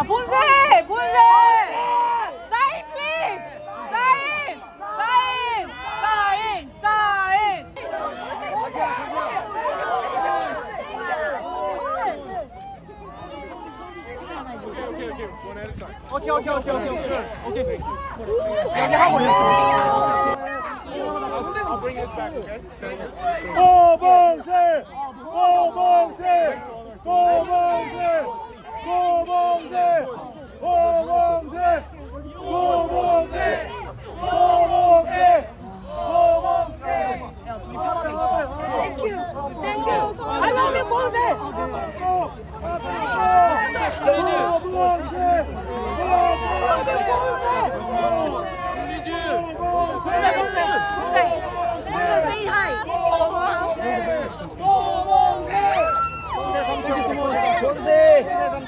아 본세! 본세! 사인! 픽 사인! 사인! 사인! 사인! 오케이 오케이 오케이 오케이 오케이. 오케이. 여기 하고 이렇게 고봉세! 고봉세! 고봉세! 고봉세! 고봉세! 고봉세! 고봉세!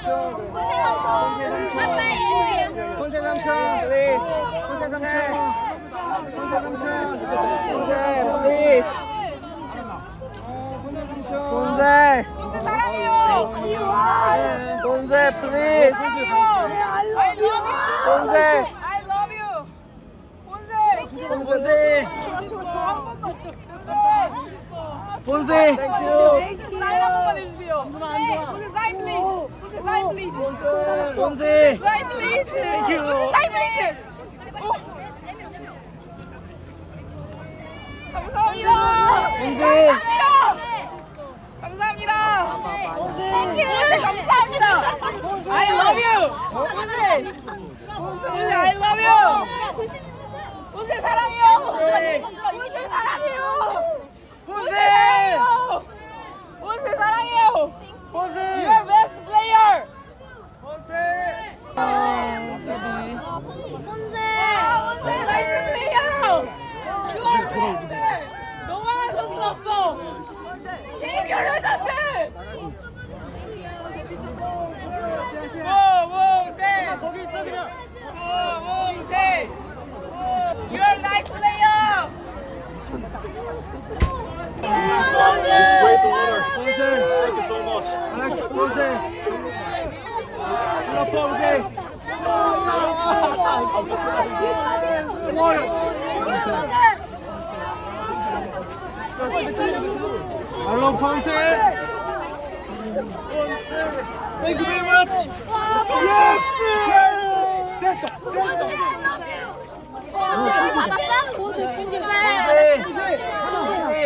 삼촌. 혼세 삼촌. 아빠 이름이에요. 혼세 삼촌. 혼세 삼촌. 혼세 삼촌. 혼세 삼촌. 돈세 사랑해요 와 돈세 please I love you 돈세 I love you 돈세 돈세 돈세 땡큐 사인 한번만 해주세요 누나 안 좋아 돈세 사인 please Slide, please. Bonze. Slide, please. Thank you. Slide, please. 오. 감사합니다. 봉세. 감사합니다. 봉세. 감사합니다. 봉세. I love you. 봉세. 봉세. I love you. 봉세 사랑해요. 봉세 사랑해요. 봉세. Rosie. Up, Rosie. Elias. Hello, Ponce. Thank you very much. Yes! That's it. That's it.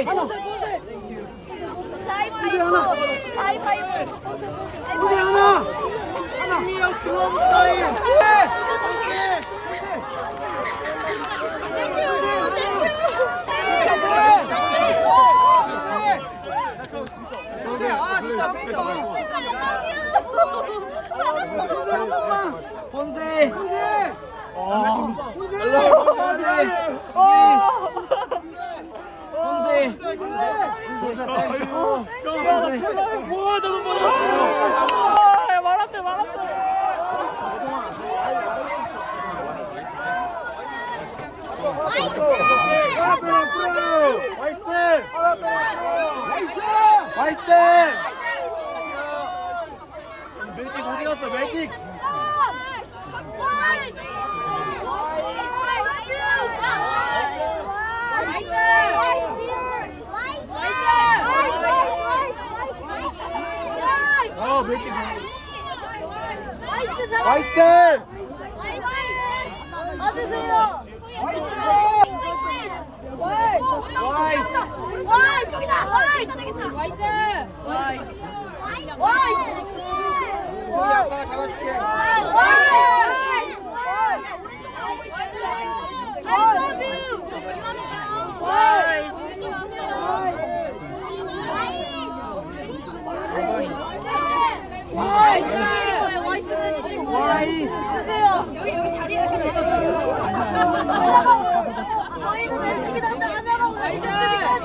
¡Vamos! ¡Vamos! ¡Vamos! Hindi, Ana! Hindi, Ana! Ana! Umiyaw, tulungan mo sa akin! Sige! Sige! 매직 어디 갔어 매직? 어 매직 화이팅! 와주세요.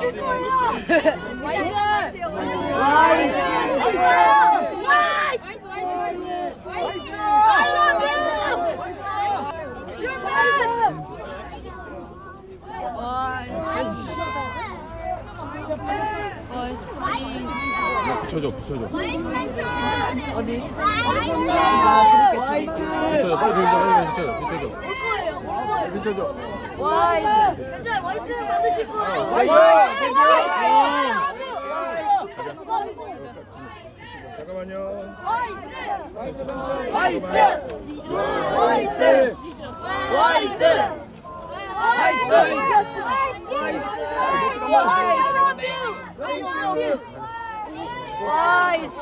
해줄 거야. 붙여줘 붙여줘 어디? 붙여줘 빨리 붙여줘 빨리 붙여줘 비춰줘. 와이스. 괜찮아, 와이스 받으실 분. 와이스! 잠깐만요. 와이스. 나이스! 와이스. 와이스. 와이스. 와이스. 와이스. 와이스. 와이스.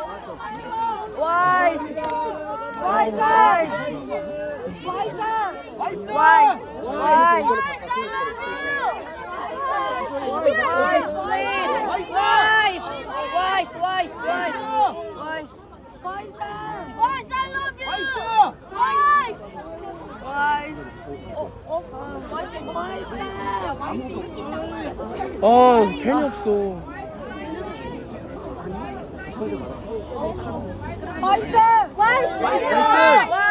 와이스. Wise, please. Wise. Wise, wise, wise. Wise. Wise. Wise, I love you. Wise. Wise. Oh, oh. Wise. 아, 펜이 없어. 나이스! 나이스! 나이스!